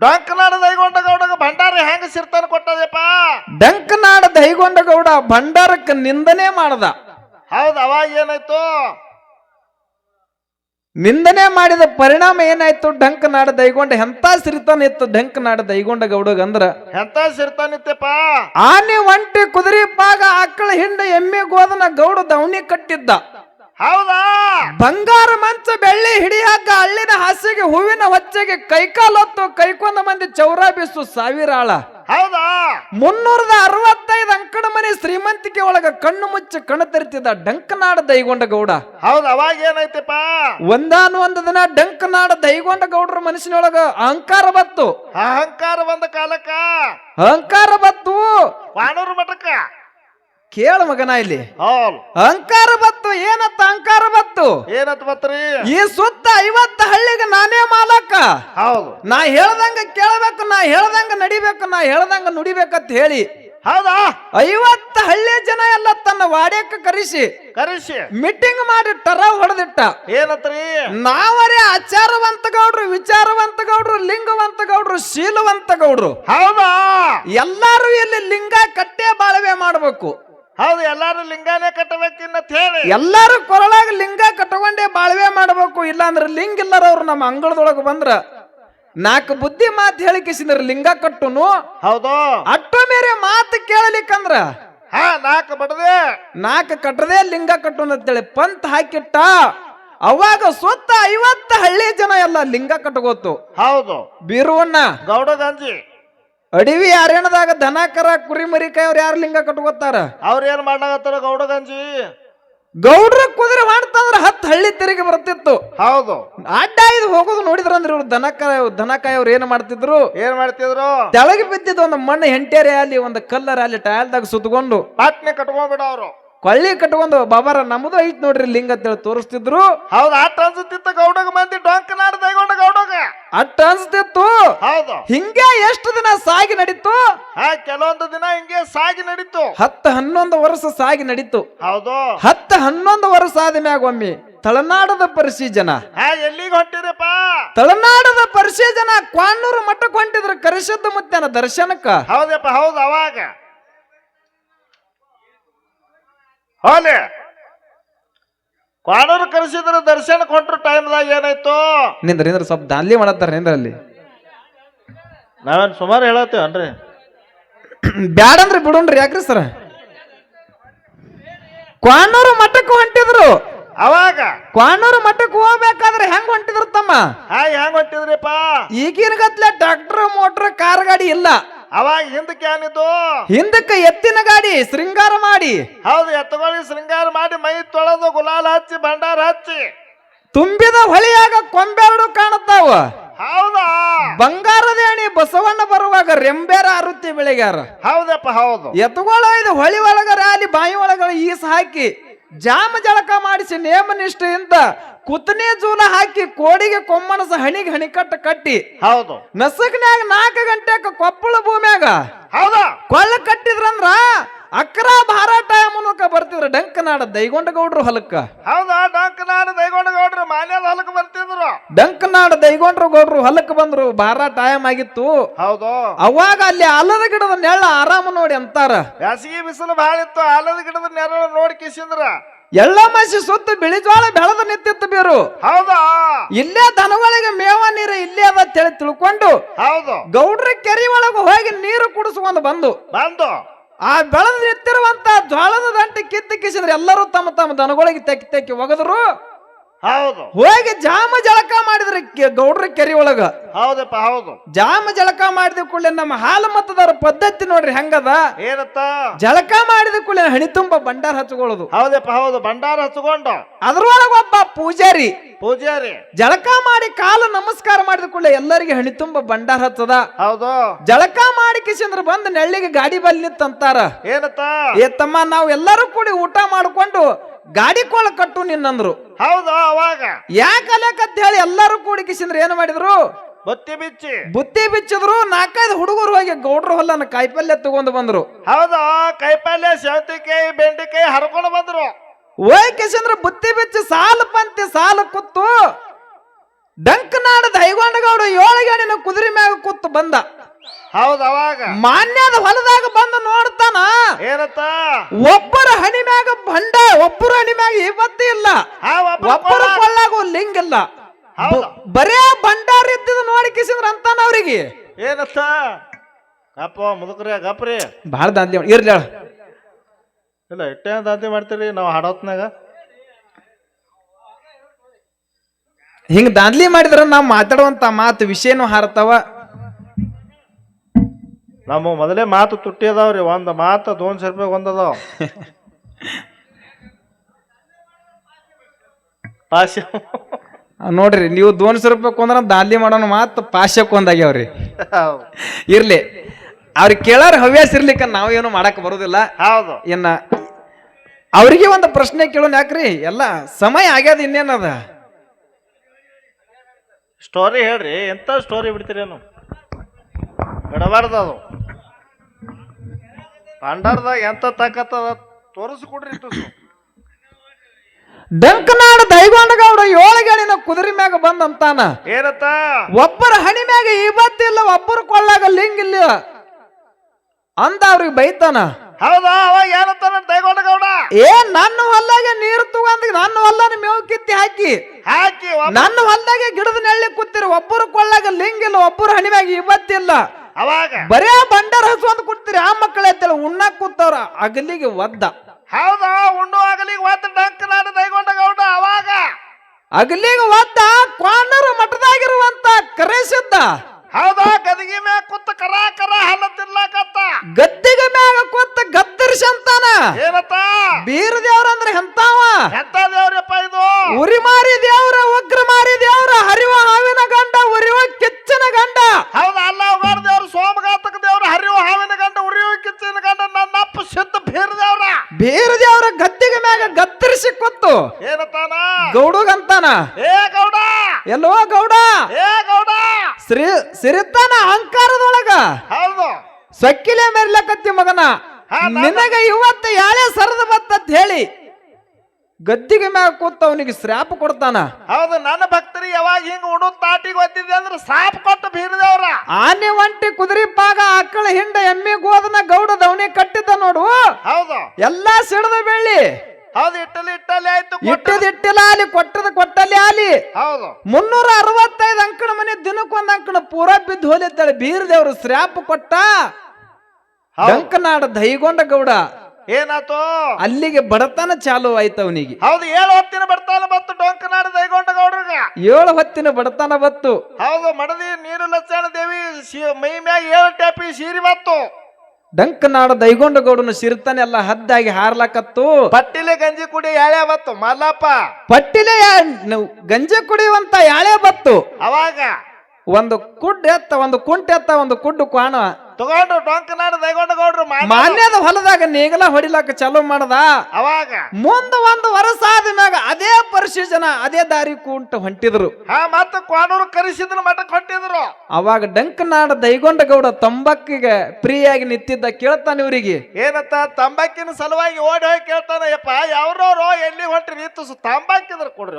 ಡೊಂಕನಾಡ ದೈಗೊಂಡ ಗೌಡಗ ಭಂಡಾರ ಹೆಂಗ ಸಿರ್ತಾನ ಕೊಟ್ಟದಪ್ಪ? ಡಂಕನಾಡ ದೈಗೊಂಡ ಗೌಡ ಭಂಡಾರಕ್ಕೆ ನಿಂದನೆ ಮಾಡದ. ಹೌದು ಅವಾಗ ಏನಾಯ್ತು? ನಿಂದನೆ ಮಾಡಿದ ಪರಿಣಾಮ ಏನಾಯ್ತು? ಡಂಕನಾಡ ದೈಗೊಂಡ ಎಂತ ಸಿರಿತಾನ ಇತ್ತು? ಡಂಕನಾಡ ದೈಗೊಂಡ ಗೌಡಗ ಅಂದ್ರ ಎಂತ ಸಿರ್ತಾನಿತ್ತಪ್ಪ ಆನೆ ಒಂಟಿ ಕುದುರೆ ಪಾಗ ಆಕಳ ಹಿಂಡ ಎಮ್ಮೆ ಗೋದನ ಗೌಡ ದವಣಿ ಕಟ್ಟಿದ್ದ. ಹೌದಾ? ಬಂಗಾರ ಮಂಚ ಬೆಳ್ಳಿ ಹಿಡಿಯಾಕ ಹಳ್ಳಿನ ಹಾಸಿಗೆ ಹೂವಿನ ಹೊಚ್ಚೆಗೆ ಕೈಕಾಲೊತ್ತು ಕೈಕೊಂದ ಮಂದಿ ಚೌರ ಬೀಸು ಸಾವಿರ ಆಳ ಹೌದಾ? ಮುನ್ನೂರದ ಅರವತ್ತೈದು ಅಂಕಣ ಮನೆ ಶ್ರೀಮಂತಿಕೆ ಒಳಗ ಕಣ್ಣು ಮುಚ್ಚಿ ಕಣ್ಣು ತೆರಿತಿದ್ದ ಡಂಕನಾಡ ದೈಗೊಂಡ ಗೌಡ. ಹೌದ್ ಅವಾಗ ಏನೈತಪ್ಪ? ಒಂದಾನು ಒಂದ್ ದಿನ ಡಂಕನಾಡ ದೈಗೊಂಡ ಗೌಡರ ಮನಸ್ಸಿನೊಳಗ ಅಹಂಕಾರ ಬತ್ತು ಅಹಂಕಾರ ಬಂದ ಕಾಲಕ್ಕ? ಅಹಂಕಾರ ಬತ್ತು ವಾನೂರು ಮಠಕ್ಕ? ಕೇಳ ಮಗನ ಇಲ್ಲಿ. ಹೌದು. ಅಹಂಕಾರ ಬತ್ತು ಏನತ್ತ? ಏನತ್ ಬತ್ರಿ ಈ ಸುತ್ತ ಐವತ್ತು ಹಳ್ಳಿಗೆ ನಾನೇ ಮಾಲಕ. ಹೌದು. ನಾ ಹೇಳ್ದಂಗ ಕೇಳಬೇಕು ನಾ ಹೇಳ್ದಂಗ ನಡಿಬೇಕು ನಾ ಹೇಳ್ದಂಗ ನುಡಿಬೇಕಂತ ಹೇಳಿ ಹೌದಾ? ಐವತ್ತು ಹಳ್ಳಿ ಜನ ಎಲ್ಲ ತನ್ನ ವಾಡ್ಯಕ್ಕೆ ಕರೆಸಿ ಕರೆಸಿ. ಮೀಟಿಂಗ್ ಮಾಡಿ ಟರ ಹೊಡೆದಿಟ್ಟ. ಏನತ್ರಿ? ನಾವರೇ ಆಚಾರವಂತ ಗೌಡ್ರು ವಿಚಾರವಂತ ಗೌಡ್ರು ಲಿಂಗವಂತ ಗೌಡ್ರು ಶೀಲವಂತ ಗೌಡ್ರು ಹೌದಾ? ಎಲ್ಲಾರು ಇಲ್ಲಿ ಲಿಂಗ ಕಟ್ಟೆ ಬಾಳವೆ ಮಾಡ್ಬೇಕು. ಹೌದು ಎಲ್ಲಾರು ಲಿಂಗಾನೇ ಕಟ್ಟಬೇಕಿನ್ನತ್ ಹೇಳಿ. ಎಲ್ಲಾರು ಕೊರಳಾಗ ಲಿಂಗ ಕಟ್ಟಕೊಂಡೇ ಬಾಳ್ವೆ ಮಾಡ್ಬೇಕು ಇಲ್ಲಾಂದ್ರೆ ಲಿಂಗ ಇಲ್ಲರವ್ರು ನಮ್ಮ ಅಂಗಳದೊಳಗೆ ಬಂದ್ರ ನಾಲ್ಕು ಬುದ್ಧಿ ಮಾತು ಹೇಳಿಕಿಸಿದ್ರ ಲಿಂಗ ಕಟ್ಟುನು. ಹೌದು. ಅಟ್ಟು ಮೇರೆ ಮಾತು ಕೇಳಲಿಕ್ಕಂದ್ರ ಹಾ ನಾಲ್ಕು ಬಡದೆ. ನಾಲ್ಕು ಕಟ್ಟದೆ ಲಿಂಗ ಕಟ್ಟುನು ಅಂತೇಳಿ ಪಂತ್ ಹಾಕಿಟ್ಟ. ಅವಾಗ ಸುತ್ತ ಐವತ್ತು ಹಳ್ಳಿ ಜನ ಎಲ್ಲ ಲಿಂಗ ಕಟ್ಟಗೋತು ಹೌದು. ಬೀರುವಣ್ಣ. ಗೌಡ ಗಂಜಿ ಅಡವಿ ಅರಣ್ಯದಾಗ ದನ ಕರ ಕುರಿ ಮರಿಕಾಯಿ ಅವ್ರು ಯಾರು ಲಿಂಗ ಕಟ್ಕೋತಾರ ಅವ್ರ ಏನ್ ಮಾಡ್ಲಾಗತ್ತಾರ ಗೌಡ ಗಂಜಿ? ಗೌಡ್ರ ಕುದುರೆ ಮಾಡ್ತಂದ್ರ ಹತ್ತು ಹಳ್ಳಿ ತೆರಿಗೆ ಬರ್ತಿತ್ತು. ಹೌದು. ಅಡ್ಡ ಇದು ಹೋಗೋದು ನೋಡಿದ್ರಂದ್ರೆ ಇವ್ರು ದನ ದನಕಾಯಿ ದನ ಕಾಯವ್ರು ಏನ್ ಮಾಡ್ತಿದ್ರು? ಏನ್ ಮಾಡ್ತಿದ್ರು? ತೆಳಗೆ ಬಿದ್ದಿದ್ದು ಒಂದು ಮಣ್ಣು ಹೆಂಟೇರಿ ಅಲ್ಲಿ ಒಂದು ಕಲ್ಲರ್ ಅಲ್ಲಿ ಟಯಲ್ದಾಗ ಸುತ್ಕೊಂಡು ಪಾಟ್ನೆ ಕಟ್ಕೊಂಡ್ಬಿಡ ಅವ್ರು ಕೊಳ್ಳಿ ಕಟ್ಕೊಂಡು ಬಾಬಾರ ನಮ್ದು ಐತ್ ನೋಡ್ರಿ ಲಿಂಗ ಅಂತೇಳಿ ತೋರಿಸ್ತಿದ್ರು. ಹೌದು ಆಟ ಅನ್ಸುತ್ತಿತ್ತು ಗೌಡಗ ಮಂದಿ ಡೊಂಕ ನಾಡ ದೈಗೊಂಡ ಗೌಡಗ. ಅಟ್ಟ ಅನ್ಸ್ತಿತ್ತು ಹೌದು. ಹಿಂಗೆ ಎಷ್ಟು ದಿನ ಸಾಗಿ ನಡೀತು? ಹಾ ಕೆಲವೊಂದು ದಿನ ಹಿಂಗೆ ಸಾಗಿ ನಡೀತು. ಹತ್ತು ಹನ್ನೊಂದು ವರ್ಷ ಸಾಗಿ ನಡೀತು. ಹೌದು. ಹತ್ತು ಹನ್ನೊಂದು ವರ್ಷ ಆದ ಮ್ಯಾಗ ಒಮ್ಮೆ ತಳನಾಡದ ಪರಿಸಿ ಜನ. ಹಾ ಎಲ್ಲಿಗೆ ಹೊಂಟಿರಪ್ಪ? ತಳನಾಡದ ಪರಿಸಿ ಜನ ಕ್ವಾಣೂರು ಮಠಕ್ಕೆ ಹೊಂಟಿದ್ರು ಕರೆಸಿದ್ದು ಮುತ್ತೇನ ದರ್ಶನಕ್ಕ. ಹೌದಪ್ಪ ಹೌದು ಅವಾಗ. ಹೋಲಿ ಕ್ವಾಣೂರು ಕರೆಸಿದ್ರ ದರ್ಶನ ಕೊಟ್ರು ಟೈಮ್ದಾಗ ಏನಾಯ್ತು? ನಿಂದ್ರ ನಿಂದ್ರ ಸ್ವಲ್ಪ ದಾನ್ಲಿ ಮಾಡತ್ತಾರ ನಿಂದ್ರ ಅಲ್ಲಿ. ನಾವೇನ್ ಸುಮಾರು ಹೇಳತ್ತೇವನ್ರಿ ಬ್ಯಾಡಂದ್ರೆ ಬಿಡೋಣ್ರಿ ಯಾಕ್ರಿ ಸರ? ಕ್ವಾಣೂರು ಮಠಕ್ಕೆ ಹೊಂಟಿದ್ರು. ಅವಾಗ? ಕ್ವಾಣೂರು ಮಠಕ್ಕೆ ಹೋಗ್ಬೇಕಾದ್ರೆ ಹೆಂಗ್ ಹೊಂಟಿದ್ರು ತಮ್ಮ? ಹೆಂಗ್ ಹೊಂಟಿದ್ರಿಪ್ಪ? ಈಗಿನ ಗತ್ಲೆ ಟ್ರಾಕ್ಟರ್ ಮೋಟ್ರ್ ಕಾರ್ ಗಾಡಿ ಇಲ್ಲ. ಅವಾಗ ಹಿಂದಕ್ಕೆ ಏನಿದ್ದು? ಹಿಂದಕ್ಕೆ ಎತ್ತಿನ ಗಾಡಿ ಶೃಂಗಾರ ಮಾಡಿ. ಹೌದು ಎತ್ತುಗಳಿಗೆ ಶೃಂಗಾರ ಮಾಡಿ ಮೈ ತೊಳೆದು ಗುಲಾಲ್ ಹಚ್ಚಿ ಭಂಡಾರ ಹಚ್ಚಿ. ತುಂಬಿದ ಹೊಳಿಯಾಗ ಕೊಂಬೆರಡು ಕಾಣುತ್ತಾವ. ಹೌದಾ? ಬಂಗಾರದ ಎಣಿ ಬಸವಣ್ಣ ಬರುವಾಗ ರೆಂಬೇರ ಅರುತ್ತಿ ಬೆಳಿಗ್ಯಾರ. ಹೌದಪ್ಪ ಹೌದು. ಎತ್ತುಗಳ ಇದು ಹೊಳಿ ಒಳಗರ ಅಲ್ಲಿ ಬಾಯಿ ಒಳಗ ಈಸ್ ಹಾಕಿ ಜಾಮ ಜಳಕ ಮಾಡಿಸಿ ನೇಮ ನಿಷ್ಠೆಯಿಂದ ಕುತ್ತನೆ ಜೂಲ ಹಾಕಿ ಕೋಡಿಗೆ ಕೊಮ್ಮನಸ ಹಣಿಗೆ ಹಣಿಕಟ್ಟ ಕಟ್ಟಿ. ಹೌದು. ನಸಕ್ನ್ಯಾಗ ನಾಲ್ಕು ಗಂಟೆಕ ಕೊಪ್ಪಳ ಭೂಮ್ಯಾಗ. ಹೌದಾ. ಕೊಲ್ಲ ಕಟ್ಟಿದ್ರಂದ್ರ ಅಕ್ರ ಭಾರಾಟ ಮೂಲಕ ಬರ್ತಿದ್ರ ಡಂಕನಾಡ ದೈಗೊಂಡ ಗೌಡ್ರು ಹೊಲಕ್ಕ. ಹೌದಾ. ದೈಗೊಂಡ ಗೌಡ್ರು ಮಾನ್ಯದ ಹೊಲಕ್ಕೆ ಬರ್ತಿದ್ರು. ದೈಗೊಂಡ್ರು ಗೌಡ್ರು ಹೊಲಕ್ಕೆ ಬಂದ್ರು ಬಾರ ಟೈಮ್ ಆಗಿತ್ತು. ಹೌದು. ಅವಾಗ ಅಲ್ಲಿ ಆಲದ ಗಿಡದ ನೆರಳ ಆರಾಮ ನೋಡಿ ಅಂತಾರ. ಬ್ಯಾಸಿಗೆ ಬಿಸಿಲು ಬಹಳ ಇತ್ತು ಆಲದ ಗಿಡದ ನೆರಳು ನೋಡಿ ಕಿಸಿಂದ್ರ. ಎಲ್ಲ ಮಸಿ ಸುತ್ತ ಬಿಳಿ ಜೋಳ ಬೆಳದ ನಿಂತಿತ್ತು ಬೀರು. ಹೌದಾ? ಇಲ್ಲೇ ದನಗಳಿಗೆ ಮೇವ ನೀರು ಇಲ್ಲೇ ಅದ ತಿಳಿ ತಿಳ್ಕೊಂಡು ಹೌದು. ಗೌಡ್ರ ಕೆರೆ ಒಳಗೆ ಹೋಗಿ ನೀರು ಕುಡಿಸ್ಕೊಂಡು ಬಂದು. ಬಂದು. ಆ ಬೆಳದ ನಿಂತಿರುವಂತ ಜೋಳದ ದಂಟೆ ಕಿತ್ತು ಕಿಸಿದ್ರೆ ಎಲ್ಲರೂ ತಮ್ಮ ತಮ್ಮ ದನಗಳಿಗೆ ತೆಕ್ಕಿ ತೆಕ್ಕಿ ಒಗದ್ರು. ಹೌದು. ಹೋಗಿ ಜಾಮ ಜಳಕ ಮಾಡಿದ್ರೆ ಕೆ- ಗೌಡ್ರ ಕೆರೆ ಒಳಗ. ಹೌದಪ್ಪ ಹೌದು. ಜಾಮ ಜಳಕ ಮಾಡಿದ ಕೂಡಲೇ ನಮ್ಮ ಹಾಲು ಮತದಾರ ಪದ್ಧತಿ ನೋಡ್ರಿ ಹೆಂಗದ? ಏನತ್ತ? ಜಳಕ ಮಾಡಿದ ಕೂಡಲೇ ಹಣಿ ತುಂಬ ಭಂಡಾರ ಹಚ್ಕೊಳ್ಳೋದು. ಹೌದಪ್ಪ ಹೌದು. ಭಂಡಾರ ಹಚ್ಕೊಂಡು. ಅದ್ರೊಳಗ ಒಬ್ಬ ಪೂಜಾರಿ. ಪೂಜಾರಿ. ಜಳಕ ಮಾಡಿ ಕಾಲು ನಮಸ್ಕಾರ ಮಾಡಿದ ಕೂಡಲೇ ಎಲ್ಲರಿಗೆ ಹಣಿ ತುಂಬ ಭಂಡಾರ ಹಚ್ಚದ. ಹೌದು. ಜಳಕ ಮಾಡಿ ಕಿಸಿಂದ್ರ ಬಂದ್ ನೆಳ್ಳಿಗೆ ಗಾಡಿ ಬಲ್ಲಿ ನಿಂತಂತಾರ. ಏನತ್ತ? ಏ ತಮ್ಮ ನಾವು ಎಲ್ಲರೂ ಕೂಡಿ ಊಟ ಮಾಡ್ಕೊಂಡು ಗಾಡಿ ಕೋಳ ಕಟ್ಟು ನಿನ್ನಂದ್ರು. ಹೌದು ಅವಾಗ. ಯಾಕಲಕಂತ ಹೇಳಿ ಎಲ್ಲರೂ ಕೂಡಿ ಕಿಸಿದ್ರು ಏನು ಮಾಡಿದ್ರು? ಬುತ್ತಿ ಬಿಚ್ಚಿ. ಬುತ್ತಿ ಬಿಚ್ಚಿದ್ರು ನಾಲ್ಕೈದು ಹುಡುಗರು ಹೋಗಿ ಗೌಡ್ರ ಹೊಲನ ಕಾಯಿಪಲ್ಯ ತಗೊಂಡು ಬಂದ್ರು. ಹೌದು ಕಾಯಿಪಲ್ಯ ಸೌತಿಕಾಯಿ ಬೆಂಡಿಕಾಯಿ ಹರ್ಕೊಂಡು ಬಂದ್ರು. ಓಯ್ ಕಿಸಿಂದ್ರ ಬುತ್ತಿ ಬಿಚ್ಚಿ ಸಾಲ ಪಂತಿ ಸಾಲು ಕುತ್ತು. ಡಂಕನಾಡ ದೈಗೊಂಡಗೌಡ ಏಳು ಗಾಡಿನ ಕುದುರೆ ಮ್ಯಾಗ ಕೂತು ಬಂದ. ಹೌದ್ ಅವಾಗ. ಮಾನ್ಯದ ಹೊಲದಾಗ ಬಂದು ನೋಡ್ತಾನ. ಏನತ್ತ? ಒಬ್ಬರ ಹಣಿ ಮ್ಯಾಗ ಬಂಡ ಒಬ್ಬರ ಹಣಿ ಮ್ಯಾಗ ಇವತ್ತಿ ಇಲ್ಲ. ಒಬ್ಬರ ಕೊಳ್ಳಾಗ ಲಿಂಗ್ ಇಲ್ಲ. ಬರೇ ಭಂಡಾರ ಇದ್ದಿದ್ದು ನೋಡಿ ಕಿಸಿದ್ರ ಅಂತಾನ ಅವ್ರಿಗೆ. ಏನತ್ತ? ಗಪ್ಪ ಮುದುಕ್ರಿ ಗಪ್ರಿ ಬಹಳ ದಾಂತಿ ಇರ್ಲಿ ಹೇಳ. ಇಲ್ಲ ಇಟ್ಟೆ ದಾಂತಿ ಮಾಡ್ತೀರಿ? ನಾವು ಹಾಡೋತ್ನಾಗ ಹಿಂಗ ದಾಂದ್ಲಿ ಮಾಡಿದ್ರ ನಾವು ಮಾತಾಡುವಂತ ಮಾತು ವಿಷಯನೂ ಹಾರತಾವ. ನಮ್ಮ ಮೊದಲೇ ಮಾತು ತುಟ್ಟಿ ಅದಾವ್ರಿ ಒಂದು ಮಾತು ದೋನ್ಶೆ ರೂಪಾಯಿ ಒಂದು ಅದಾವ ಪಾಶ ನೋಡ್ರಿ ನೀವು ದೋನ್ಸೆ ರೂಪಾಯಿ ಕೊಂದ್ರ ದಾಳಿ ಮಾಡೋಣ ಮಾತು ಪಾಶಕ್ ಒಂದಾಗ್ಯಾವ್ರಿ ಹೌದು. ಇರ್ಲಿ ಅವ್ರಿಗೆ ಕೇಳಾರ ಹವ್ಯಾಸ ಇರ್ಲಿಕ್ಕ ನಾವು ಏನು ಮಾಡಕ್ ಬರೋದಿಲ್ಲ. ಹೌದು. ಇನ್ನ ಅವ್ರಿಗೆ ಒಂದು ಪ್ರಶ್ನೆ ಕೇಳೋಣ ಯಾಕ್ರಿ? ಎಲ್ಲ ಸಮಯ ಆಗ್ಯಾದ ಇನ್ನೇನದ? ಸ್ಟೋರಿ ಹೇಳ್ರಿ ಎಂತ ಸ್ಟೋರಿ ಬಿಡ್ತೀರೇನು? ಬಿಡಬಾರ್ದು ಅದು. ಭಂಡಾರದಾಗ ಎಂತ ತಾಕತ್ತದ ತೋರಿಸ್ಕೊಡ್ರಿ ತುಸು. ಗೌಡ ದೈಗೊಂಡಗೌಡ ಏಳುಗಳಿನ ಕುದುರೆ ಮ್ಯಾಗ ಬಂದಂತಾನ. ಏನತ್ತ? ಒಬ್ಬರ ಹಣಿ ಮ್ಯಾಗ ಇವತ್ತಿಲ್ಲ ಒಬ್ಬರ ಕೊಳ್ಳಾಗ ಲಿಂಗ್ ಇಲ್ಲ. ಅಂತ ಅವ್ರಿಗೆ ಬೈತಾನ. ಹೌದಾ? ಅವಾಗ ಏನತ್ತಾನ ದೈಗೊಂಡ ಗೌಡ ಏ ನನ್ನ ಹೊಲ್ದಾಗ ನೀರು ತಗೊಂಡ್ ನನ್ನ ಹೊಲ್ಲಾನ ಮೇವು ಕಿತ್ತಿ ಹಾಕಿ. ಹಾಕಿ ನನ್ನ ಹೊಲ್ದಾಗೆ ಗಿಡದ ನೆಳ್ಳಿ ಕೂತಿರಿ ಒಬ್ಬರು ಕೊಳ್ಳಾಗ ಲಿಂಗ್ ಇಲ್ಲ ಒಬ್ಬರ ಹಣಿ ಮ್ಯಾಗ ಇವತ್ತಿಲ್ಲ ಅವಾಗ ಬರೇ ಬಂಡಾರ ಹಸುವಂತ ಕೊಡ್ತೀರಿ ಆ ಮಕ್ಕಳ ಎತ್ತಲ್ಲ. ಉಣ್ಣಾಕ್ ಕೂತವ್ರ ಅಗಲಿಗೆ ಒದ್ದ. ಹೌದಾ ಉಣ್ಣು ಅಗಲಿಗೆ ಒತ್ತ ಡಂಕ್ ದೈಗೊಂಡ ಗೌಡ ಅವಾಗ. ಅಗಲಿಗೆ ಒದ್ದ ಕ್ವಾನರ ಮಠದಾಗಿರುವಂತ ಕರೆಸಿದ್ದ. ಹೌದಾ ಗದಗಿ ಮ್ಯಾಗ ಕುತ್ತ ಕರ ಕರ ಹಲ್ಲ ತಿನ್ಲಾಕತ್ತ. ಗದ್ದಿಗೆ ಮ್ಯಾಗ ಕೂತ ಗದ್ದರಿಸಂತಾನ ಏನತ್ತ? ಬೀರ ದೇವ್ರ ಅಂದ್ರೆ ಹೆಂತಾವ ಎಂತ ದೇವ್ರಪ್ಪ ಇದು? ಉರಿ ಮಾರಿ ದೇವ್ರ ಏನತ್ತಾನ ಅಂತಾನ ಏ ಗೌಡ! ಎಲ್ಲೋ ಗೌಡ? ಏ ಗೌಡ! ಶ್ರೀ ಸಿರಿತಾನ ಅಹಂಕಾರದೊಳಗ? ಹೌದು. ಸೊಕ್ಕಿಲೆ ಮೆರ್ಲಕತ್ತಿ ಮಗನ? ನಿನಗೆ ನಾನು- ನಿನಗ ಇವತ್ತು ಯಾಳೆ ಸರದ ಬತ್ತಂತ ಹೇಳಿ ಗದ್ದಿಗೆ ಮ್ಯಾಗ ಕೂತ ಅವನಿಗೆ ಶ್ರಾಪ ಕೊಡ್ತಾನ? ಹೌದು ನನ್ನ ಭಕ್ತರಿ ಯಾವಾಗ ಹಿಂಗ ಉಡು ತಾಟಿಗೆ ಒತ್ತಿದೆ ಅಂದ್ರೆ ಸಾಪ್ ಕೊಟ್ಟು ಬೀರದವ್ರ ಆನೆ ಒಂಟಿ ಕುದುರೆ ಪಾಗ ಆಕಳ ಹಿಂಡ ಎಮ್ಮೆ ಗೋದನ ಗೌಡ ದವಣಿ ಕಟ್ಟಿದ್ದ ನೋಡು. ಹೌದು. ಎಲ್ಲಾ ಸಿಡದ ಬೆಳ್ಳಿ. ಹೌದು ಇಟ್ಟಲ್ಲಿ ಇಟ್ಟಲ್ಲಿ ಆಯ್ತು ಇಟ್ಟದ ಇಟ್ಟಿಲ್ಲ ಕೊಟ್ಟದ ಕೊಟ್ಟಲ್ಲಿ ಆಲಿ. ಹೌದು. ಮುನ್ನೂರ ಅರವತ್ತೈದು ಅಂಕಣ ಮನೆ ದಿನಕ್ಕೊಂದ್ ಅಂಕಣ ಪೂರ ಬಿದ್ದು ಹೋಲಿತ್ತಾಳೆ ಬೀರ್ ದೇವ್ರು ಶ್ರಾಪ ಕೊಟ್ಟ ಅಂಕನಾಡ ದೈಗೊಂಡ ಗೌಡ. ಏನಾತು ಅಲ್ಲಿಗೆ ಬಡತನ ಚಾಲು ಆಯ್ತು ಅವನಿಗೆ. ಹೌದು ಏಳು ಹೊತ್ತಿನ ಬಡತನ ಬತ್ತು ಡೊಂಕನಾಡ ದೈಗೊಂಡ ಗೌಡ್ರಗ. ಏಳು ಹೊತ್ತಿನ ಬಡತನ ಬತ್ತು ಹೌದು ಮಡದಿ ನೀರು ಲಕ್ಷಣ ದೇವಿ ಮೈ ಮ್ಯಾಗ ಏಳು ಟ್ಯಾಪಿ ಸೀರಿ ಬತ್ತು ಡಂಕನಾಡ ದೈಗೊಂಡ ಗೌಡನ ಸಿರ್ತಾನೆಲ್ಲ ಹದ್ದಾಗಿ ಹಾರ್ಲಕತ್ತು. ಪಟ್ಟಿಲೆ ಗಂಜಿ ಕುಡಿ ಯಾಳೆ ಬತ್ತು? ಮಲ್ಲಪ್ಪ. ಪಟ್ಟಿಲೆ ಗಂಜಿ ಕುಡಿಯುವಂತ ಯಾಳೆ ಬತ್ತು? ಅವಾಗ? ಒಂದು ಕುಡ್ ಎತ್ತ ಒಂದು ಕುಂಟೆತ್ತ ಒಂದು ಕುಡ್ಡು ಕ್ವಾಣ ತಗೊಂಡು ಟೊಂಕನಾಡ ದೈಗೊಂಡ ಗೌಡ್ರು ಮಾನ್ಯದ ಹೊಲದಾಗ ನೀಗಲ ಹೊಡಿಲಾಕ ಚಾಲೂ ಮಾಡದ. ಅವಾಗ ಮುಂದ ಒಂದು ವರ್ಷ ಮ್ಯಾಗ ಅದೇ ಪರಿಶಿ ಜನ ಅದೇ ದಾರಿ ಕುಂಟ ಹೊಂಟಿದ್ರು. ಹಾ ಮತ್ತ ಕ್ವಾಡೂರು ಕರೆಸಿದ್ರ ಮಠಕ್ಕೆ ಹೊಟ್ಟಿದ್ರು ಅವಾಗ ಡಂಕನಾಡ ದೈಗೊಂಡ ಗೌಡ ತಂಬಕ್ಕಿಗೆ ಪ್ರಿಯಾಗಿ ನಿಂತಿದ್ದ ಕೇಳ್ತಾನೆ ಇವರಿಗೆ. ಏನತ್ತ ತಂಬಾಕಿನ ಸಲುವಾಗಿ ಓಡಿ ಹೋಗಿ ಕೇಳ್ತಾನ ಯಪ್ಪ ಯಾವ್ರವ್ರು ಎಲ್ಲಿ ಹೊಂಟ್ರಿ? ನೀತು ತಂಬಾಕಿದ್ರ ಕೊಡ್ರಿ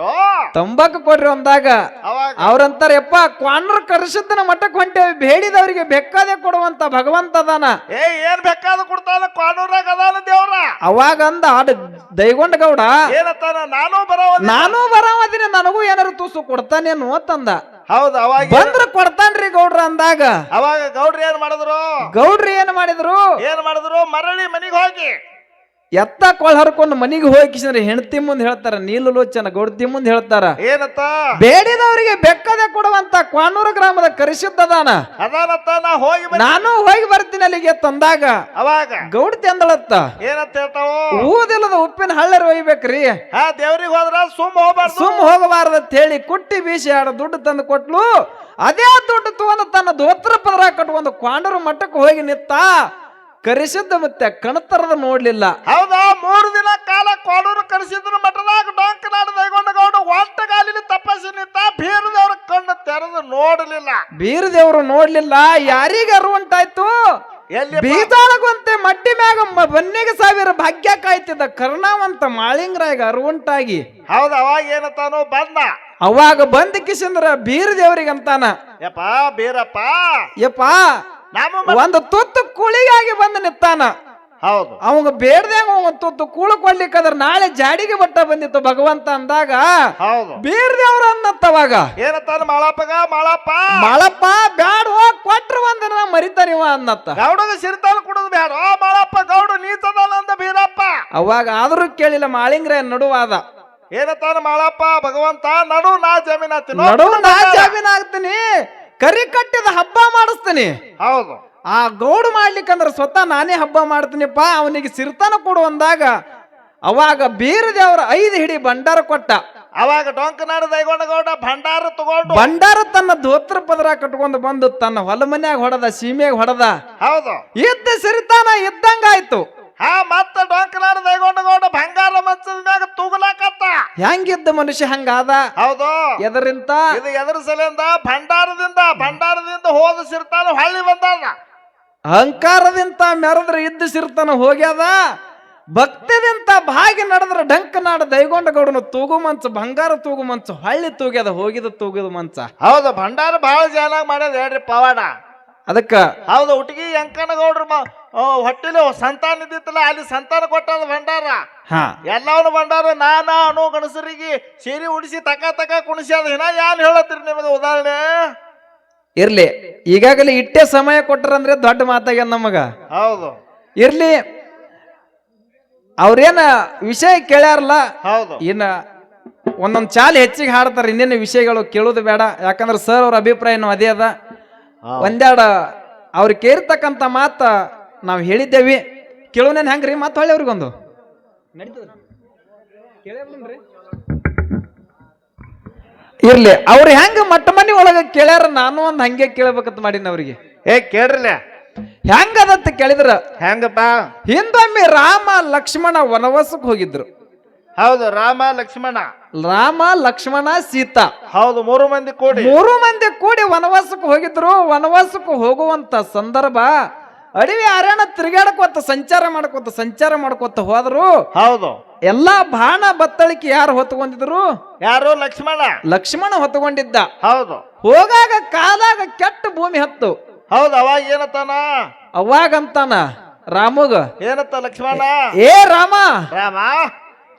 ತಂಬಾಕು ಕೊಡ್ರಿ ಅಂದಾಗ ಅವಾಗ ಅವ್ರಂತಾರ ಯಪ್ಪ ಕ್ವಾನ್ರ ಕರೆಸಿದ್ದನ ಮಠಕ್ಕೆ ಹೊಂಟೇವಿ ಬೇಡಿದವರಿಗೆ ಬೇಕಾದೆ ಕೊಡುವಂತ ಭಗವಂತ ಅದಾನ. ಏ ಏನ್ ಬೇಕಾದ ಕೊಡ್ತಾನ ಕ್ವಾನೂರಾಗ ಅದಾನ ದೇವ್ರ? ಅವಾಗ ಅಂದ ಆಡ ದೈಗೊಂಡ ಗೌಡ ಏನತ್ತಾನ ನಾನು ಬರೋ ನಾನು ಬರವದಿನ ನನಗೂ ಏನಾರು ತುಸು ಕೊಡ್ತಾನೇನು? ಅಂತಂದ. ಹೌದು ಅವಾಗ ಬಂದ್ರ ಕೊಡ್ತಾನ್ರಿ ಗೌಡ್ರ ಅಂದಾಗ. ಅವಾಗ ಗೌಡ್ರಿ ಏನ್ ಮಾಡಿದ್ರು? ಗೌಡ್ರಿ ಏನ್ ಮಾಡಿದ್ರು? ಏನ್ ಮಾಡಿದ್ರು? ಮರಳಿ ಮನೆಗೆ ಹೋಗಿ. ಎತ್ತ ಕೊಳ ಹರ್ಕೊಂಡು ಮನಿಗೆ ಹೋಗಿಸಿದ್ರೆ ಹೆಣ್ತಿ ಮುಂದೆ ಹೇಳ್ತಾರ ನೀಲು ಲೋಚನ ಗೊಡ್ತಿ ಮುಂದೆ ಹೇಳ್ತಾರ. ಏನತ್ತ? ಬೇಡಿದವರಿಗೆ ಬೆಕ್ಕದೆ ಕೊಡುವಂತ ಕ್ವಾನೂರು ಗ್ರಾಮದ ಕರೆಸಿದ್ದದಾನ ಅದಾನತ್ತ ನಾ ಹೋಗಿ ನಾನು ಹೋಗಿ ಬರ್ತೀನಿ ಅಲ್ಲಿಗೆ ತಂದಾಗ. ಅವಾಗ? ಗೌಡ್ತಿ ಅಂದಳತ್ತ ಏನತ್ತ ಹೇಳ್ತಾವು? ಊದಿಲ್ಲದ ಉಪ್ಪಿನ ಹಳ್ಳರ್ ಒಯ್ಬೇಕ್ರಿ. ಹಾ ದೇವ್ರಿಗೆ ಹೋದ್ರ ಸುಮ್ ಹೋಗ್ಬಾರ್ದು. ಸುಮ್ ಹೋಗಬಾರ್ದು ಅಂತ ಹೇಳಿ ಕುಟ್ಟಿ ಬೀಸಿ ಎರಡು ದುಡ್ಡು ತಂದು ಕೊಟ್ಲು. ಅದೇ ದುಡ್ಡು ತಗೊಂಡು ತನ್ನ ದೋತ್ರ ಪದರ ಒಂದು ಕ್ವಾಂಡರು ಮಠಕ್ಕೆ ಹೋಗಿ ನಿತ್ತ ಕರೆಸಿದ್ದ ಮತ್ತೆ ಕಣತರದ ನೋಡ್ಲಿಲ್ಲ. ಹೌದಾ? ಮೂರು ದಿನ ಕಾಲ ಕೋಡೂರು ಕರೆಸಿದ್ರು ಮಠದಾಗ ಡೊಂಕ ದೈಗೊಂಡ ಗೌಡ ಒಂಟಗಾಲಿನ ತಪಸ್ಸಿ ನಿಂತ ಬೀರದವ್ರ ಕಣ್ಣು ತೆರೆದು ನೋಡಲಿಲ್ಲ. ಬೀರದೇವ್ರು ನೋಡ್ಲಿಲ್ಲ ಯಾರಿಗ ಅರುವಂಟಾಯ್ತು? ಎಲ್ಲಿ ಮಟ್ಟಿ ಮ್ಯಾಗ ಬನ್ನಿಗೆ ಸಾವಿರ ಭಾಗ್ಯ ಕಾಯ್ತಿದ್ದ ಕರ್ಣಾವಂತ ಮಾಳಿಂಗ್ರಾಗ ಅರುವಂಟಾಗಿ. ಹೌದು ಅವಾಗ ಏನತಾನೋ ಬಂದ. ಅವಾಗ ಬಂದ ಕಿಶಂದ್ರ ಬೀರ ದೇವ್ರಿಗೆ ಅಂತಾನ ಯಪ್ಪ ಬೀರಪ್ಪ. ಯಪ್ಪ ಒಂದು ತುತ್ತು ಕುಳಿಗಾಗಿ ಬಂದು ನಿತ್ತಾನ ಹೌದು. ಅವಂಗ ಬೇಡದೆ ತುತ್ತು ಕೂಳು ಕೊಡ್ಲಿಕ್ಕಂದ್ರ ನಾಳೆ ಜಾಡಿಗೆ ಬಟ್ಟ ಬಂದಿತ್ತು ಭಗವಂತ ಅಂದಾಗ ಹೌದು. ಅವ್ರ ಅನ್ನತ್ತವಾಗ. ಏನತ್ತಾನ ಮಾಳಪ್ಪಗ ಮಾಳಪ್ಪ. ಮಳಪ್ಪ ಬ್ಯಾಡ ಕೊಟ್ರ ಒಂದ್ ಮರಿತಾನಿವ ಅನ್ನತ್ತ. ಗೌಡದ ಸಿರಿತಾನ ಕುಡುದು ಬ್ಯಾಡ. ಓ ಮಾಳಪ್ಪ ಗೌಡ ನೀತದಲ್ಲ ಅಂದ ಬೀರಪ್ಪ. ಅವಾಗ ಆದ್ರೂ ಕೇಳಿಲ್ಲ ಮಾಳಿಂಗ್ರೆ ನಡುವಾದ. ಏನತ್ತಾನ ಮಾಳಪ್ಪ ಭಗವಂತ ನಡು ನಾ ಜಮೀನ್ ಆಗ್ತೀನಿ ನಡು ನಾ ಜಾಮೀನ್ ಆಗ್ತೀನಿ ಕರಿ ಕಟ್ಟಿದ ಹಬ್ಬ ಮಾಡಿಸ್ತೀನಿ. ಹೌದು. ಆ ಗೌಡು ಮಾಡ್ಲಿಕ್ಕಂದ್ರ ಸ್ವತಃ ನಾನೇ ಹಬ್ಬ ಮಾಡ್ತೀನಿಪ್ಪ ಅವನಿಗೆ ಸಿರ್ತಾನ ಕೊಡು ಅಂದಾಗ ಅವಾಗ ಬೇರೆ ದೇವರ ಐದು ಹಿಡಿ ಭಂಡಾರ ಕೊಟ್ಟ. ಅವಾಗ ಡೊಂಕನಾಡ ದೈಗೊಂಡ ಗೌಡ ಭಂಡಾರ ತಗೊಂಡು. ಭಂಡಾರ ತನ್ನ ಧೋತ್ರ ಪದರ ಕಟ್ಕೊಂಡು ಬಂದು ತನ್ನ ಹೊಲ ಮನ್ಯಾಗ ಹೊಡೆದ ಸೀಮೆಗೆ ಹೊಡೆದ. ಹೌದು. ಇದ್ದ ಸಿರಿತಾನ ಇದ್ದಂಗಾಯ್ತು. ಹಾ ಮತ್ತ ಡೊಂಕನಾಡ ದೈಗೊಂಡ ಗೌಡ ಬಂಗಾರ ಮ್ಯಾಗ ತೂಗಲಾಕತ್ತ. ಹೆಂಗಿದ್ದ ಮನುಷ್ಯ ಹಂಗಾದ? ಹೌದು. ಎದರಿಂತ ಇದು ಎದ್ರ ಸಲಿಂದ? ಭಂಡಾರದಿಂದ. ಭಂಡಾರದಿಂದ ಹೋದ ಸಿರ್ತಾನ ಹಳ್ಳಿ ಬಂದಾನ. ಅಹಂಕಾರದಿಂದ ಮೆರೆದ್ರ ಇದ್ದ ಸಿರ್ತಾನ ಹೋಗ್ಯಾದ? ಭಕ್ತಿದಿಂತ ಬಾಗಿ ನಡೆದ್ರ ಡಂಕ ನಾಡ ದೈಗೊಂಡ ಗೌಡನ ತೂಗು ಮಂಚ ಬಂಗಾರ ತೂಗು ಮಂಚ ಹಳ್ಳಿ ತೂಗ್ಯದ ಹೋಗಿದ ತೂಗಿದ ಮಂಚ. ಹೌದು ಭಂಡಾರ ಬಹಳ ಜನ ಮಾಡ್ಯದ ಹೇಳ್ರಿ ಪವಾಡ. ಅದಕ್ಕ ಹೌದು ಹುಟ್ಟಿಗೆ ಅಂಕನ ಗೌಡ್ರ ಮ- ಆ, ಹೊಟ್ಟಿಲಿ ಸಂತಾನ ಇದ್ದಿತ್ತಲ್ಲ ಅಲ್ಲಿ ಸಂತಾನ ಕೊಟ್ಟದ ಭಂಡಾರ. ಹಾ. ಎಲ್ಲವನ್ನ ಭಂಡಾರ ನಾನ ಅನು ಗಣಸರಿಗೆ ಸೀರೆ ಉಡಿಸಿ ತಕ ತಕ ಕುಣಿಸ್ಯಾದ ಹಿನ ಏನ್ ಹೇಳತ್ತೀರಿ ನಿಮಗೆ ಉದಾಹರಣೆ? ಇರ್ಲಿ. ಈಗಾಗಲೇ ಇಟ್ಟೆ ಸಮಯ ಕೊಟ್ಟರಂದ್ರೆ ದೊಡ್ಡ ಮಾತಾಗ್ಯದ ನಮಗ. ಹೌದು. ಇರ್ಲಿ. ಅವ್ರೇನ ವಿಷಯ ಕೇಳ್ಯಾರಲ್ಲ ಹೌದು. ಇನ್ನ ಒಂದೊಂದ್ ಚಾಲಿ ಹೆಚ್ಚಿಗೆ ಹಾಡ್ತಾರೆ ಇನ್ನೇನು ವಿಷಯಗಳು ಕೇಳೋದು ಬೇಡ. ಯಾಕಂದ್ರೆ ಸರ್ ಅವ್ರ ಅಭಿಪ್ರಾಯ ಅದೇ ಅದ. ಒಂದೆರಡು ಅವ್ರು ಕೇರ್ತಕ್ಕಂತ ಮಾತ ನಾವು ಹೇಳಿದ್ದೇವಿ. ಕೇಳೋನೇನು ಹೆಂಗ್ರಿ? ಮತ್ತೆ ಹೊಳ್ಳಿ ಅವ್ರಿಗೊಂದು. ಇರ್ಲಿ ಅವ್ರು ಹೆಂಗ ಮಟ್ಟ ಮನಿ ಒಳಗ ಕೇಳ್ಯಾರ ನಾನು ಒಂದ್ ಹಂಗೆ ಕೇಳ್ಬೇಕಂತ ಮಾಡಿನ ಅವ್ರಿಗೆ. ಏ ಕೇಳ್ರಿಲ್ಲ ಹೆಂಗದತ್ತ ಕೇಳಿದ್ರ? ಹೆಂಗಪ್ಪ? ಹಿಂದೊಮ್ಮೆ ರಾಮ ಲಕ್ಷ್ಮಣ ವನವಾಸಕ್ಕೆ ಹೋಗಿದ್ರು. ಹೌದು ರಾಮ ಲಕ್ಷ್ಮಣ. ರಾಮ ಲಕ್ಷ್ಮಣ ಸೀತಾ. ಹೌದು ಮೂರು ಮಂದಿ ಕೂಡಿ. ಮೂರು ಮಂದಿ ಕೂಡಿ ವನವಾಸಕ್ಕೆ ಹೋಗಿದ್ರು. ವನವಾಸಕ್ಕೆ ಹೋಗುವಂತ ಸಂದರ್ಭ ಅಡವಿ ಅರಣ್ಯ ತಿರುಗಾಡ್ಕೋತ ಸಂಚಾರ ಮಾಡ್ಕೊತ ಸಂಚಾರ ಮಾಡ್ಕೊತ ಹೋದ್ರು. ಹೌದು. ಎಲ್ಲಾ ಬಾಣ ಬತ್ತಳಿಕೆ ಯಾರು ಹೊತ್ಕೊಂಡಿದ್ರು ಯಾರು? ಲಕ್ಷ್ಮಣ. ಲಕ್ಷ್ಮಣ ಹೊತ್ಕೊಂಡಿದ್ದ ಹೌದು. ಹೋಗಾಗ ಕಾಲಾಗ ಕೆಟ್ಟ ಭೂಮಿ ಹತ್ತು. ಹೌದು ಅವಾಗ ಏನತ್ತಾನ? ಅವಾಗಂತಾನ ರಾಮುಗ. ಏನತ್ತ ಲಕ್ಷ್ಮಣ? ಏ ರಾಮ. ರಾಮ.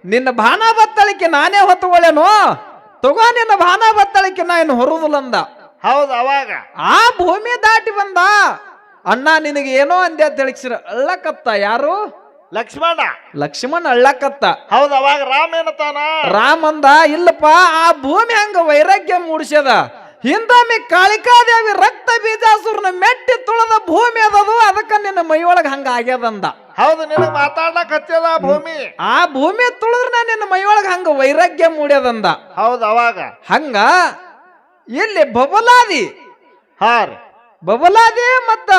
ನಿನ್ನ ಬಾಣ ಬತ್ತಳಿಕೆ ನಾನೇ ಹೊತ್ತುಕೊಳ್ಳೇನು? ತಗೋ ನಿನ್ನ ಬಾಣ ಬತ್ತಳಿಕೆ ನಾ ಇನ್ನು ಹೌದು ಅವಾಗ. ಆ ಭೂಮಿ ದಾಟಿ ಬಂದ. ಅಣ್ಣ ನಿನಗೆ ಏನೋ ಅಂದೆ ಅಂತ ಅಳ್ಳಕತ್ತ ಯಾರು? ಲಕ್ಷ್ಮಣ. ಲಕ್ಷ್ಮಣ ಅಳ್ಳಕತ್ತ. ಹೌದು ಅವಾಗ ರಾಮ ಏನತಾನ? ರಾಮ ಅಂದ ಇಲ್ಲಪ್ಪ ಆ ಭೂಮಿ ಹಂಗ ವೈರಾಗ್ಯ ಮೂಡಿಸ್ಯದ. ಹಿಂದೊಮ್ಮೆ ಕಾಳಿಕಾದೇವಿ ರಕ್ತ ಬೀಜಾಸುರನ ಮೆಟ್ಟಿ ತುಳದ ಭೂಮಿ ಅದದು ಅದಕ್ಕ ನಿನ್ನ ಮೈಯೊಳಗ ಹಂಗ ಆಗ್ಯದಂದ. ಹೌದು ನಿನಗ್ ಮಾತಾಡ್ಲಕ್ ಹಚ್ಚದ ಭೂಮಿ? ಆ ಭೂಮಿ ತುಳಿದ್ರ ನಿನ್ನ ಮೈಯೊಳಗ ಹಂಗ ವೈರಾಗ್ಯ ಮೂಡ್ಯದಂದ. ಹೌದು ಅವಾಗ? ಹಂಗ? ಇಲ್ಲಿ ಬಬಲಾದಿ. ಹಾರ ರೀ. ಬಬಲಾದಿ ಮತ್ತ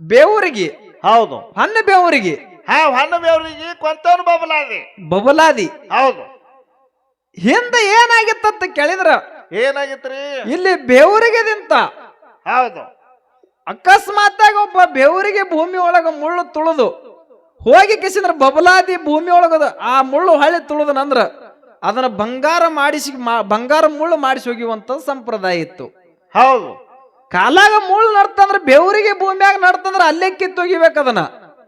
ಬೇವರಿಗೆ. ಹೌದು. ಹಣ್ಣು ಬೇವರಿಗೆ. ಹಾ ಹಣ್ಣು ಬೇವ್ರಿಗೆ ಕೊಂತವನು ಬಬಲಾದಿ. ಬಬಲಾದಿ. ಹೌದು. ಹಿಂದೆ ಏನಾಗಿತ್ತಂತ ಕೇಳಿದ್ರ? ಏನಾಗಿತ್ರಿ? ಇಲ್ಲಿ ಬೇವರಿಗೆದಿಂತ. ಹೌದು. ಅಕಸ್ಮಾತ್ತಾಗಿ ಒಬ್ಬ ಬೆವರಿಗೆ ಭೂಮಿ ಒಳಗ ಮುಳ್ಳು ತುಳಿದು ಹೋಗಿ ಕಿಸಿದ್ರ ಬಬಲಾದಿ ಭೂಮಿ ಒಳಗದ ಆ ಮುಳ್ಳು ಹಳ್ಳಿ ತುಳಿದನಂದ್ರ ಅದನ್ನ ಬಂಗಾರ ಮಾಡಿಸಿ ಬಂಗಾರ ಮುಳ್ಳು ಮಾಡಿಸಿ ಹೋಗಿವಂತ ಸಂಪ್ರದಾಯ ಇತ್ತು. ಹೌದು. ಕಾಲಾಗ ಮುಳ್ಳು ನಡ್ತಂದ್ರ ಬೆವರಿಗೆ ಭೂಮಿಯಾಗ ನಡ್ತಂದ್ರ ಅಲ್ಲೇ ಕಿತ್ತೊಗಿಬೇಕು ಅದನ್ನ.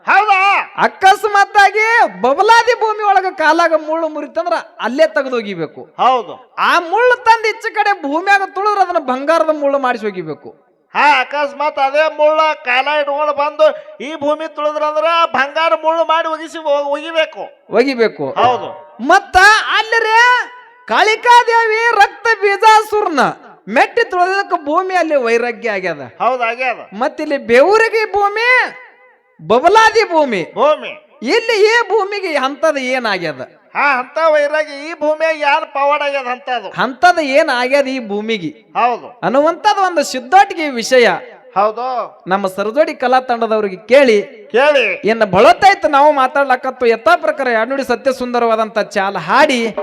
ಹೌದಾ? ಅಕಸ್ಮಾತ್ತಾಗಿ ಬಬಲಾದಿ ಭೂಮಿ ಒಳಗ ಕಾಲಾಗ ಮುಳ್ಳು ಮುರಿತಂದ್ರ ಅಲ್ಲೇ ತೆಗೆದೊಗಿಬೇಕು ಹೌದು. ಆ ಮುಳ್ಳು ತಂದು ಇಚ್ಚ ಕಡೆ ಭೂಮಿಯಾಗ ತುಳಿದ್ರೆ ಅದನ್ನ ಬಂಗಾರದ ಮುಳ್ಳು ಮಾಡಿಸಿ ಹೋಗಿಬೇಕು. ಹಾ ಅಕಸ್ಮಾತ್ ಅದೇ ಮುಳ್ಳ ಕಾಲ ಇಟ್ಕೊಂಡು ಬಂದು ಈ ಭೂಮಿ ತುಳಿದ್ರಂದ್ರ ಬಂಗಾರ ಮುಳ್ಳು ಮಾಡಿ ಒಗಿಸಿ ಒಗಿಬೇಕು. ಒಗಿಬೇಕು. ಹೌದು. ಮತ್ತ ಕಾಳಿಕಾ ಕಾಳಿಕಾದೇವಿ ರಕ್ತ ಬೀಜಾಸುರ್ನ ಮೆಟ್ಟಿ ತುಳಿದಕ್ಕೆ ಭೂಮಿ ಅಲ್ಲಿ ವೈರಾಗ್ಯ ಆಗ್ಯದ. ಹೌದು ಆಗ್ಯದ. ಮತ್ತಿಲ್ಲಿ ಬೆವರಿಗೆ ಭೂಮಿ ಬಬಲಾದಿ ಭೂಮಿ. ಭೂಮಿ. ಇಲ್ಲಿ ಈ ಭೂಮಿಗೆ ಅಂತದ ಏನಾಗ್ಯದ? ಹಾ ಅಂತ ವೈರಾಗಿ ಈ ಭೂಮಿಯಾಗ ಯಾರು ಪವಾಡ ಆಗ್ಯದ ಅಂತದು ಅಂತದ ಏನ್ ಆಗ್ಯದ ಈ ಭೂಮಿಗೆ? ಹೌದು. ಅನ್ನುವಂಥದ್ದು ಒಂದು ಸಿದ್ಧಾಟಿಗೆ ವಿಷಯ. ಹೌದು. ನಮ್ಮ ಸರದೋಡಿ ಕಲಾ ತಂಡದವ್ರಿಗೆ ಕೇಳಿ ಕೇಳಿ. ಇನ್ನು ಬಳತ್ತಾಯ್ತು ನಾವು ಮಾತಾಡ್ಲಕ್ಕತ್ತು ಯಥಾ ಪ್ರಕಾರ ಎರಡು ಸತ್ಯ ಸುಂದರವಾದಂತ ಚಾಲ ಹಾಡಿ.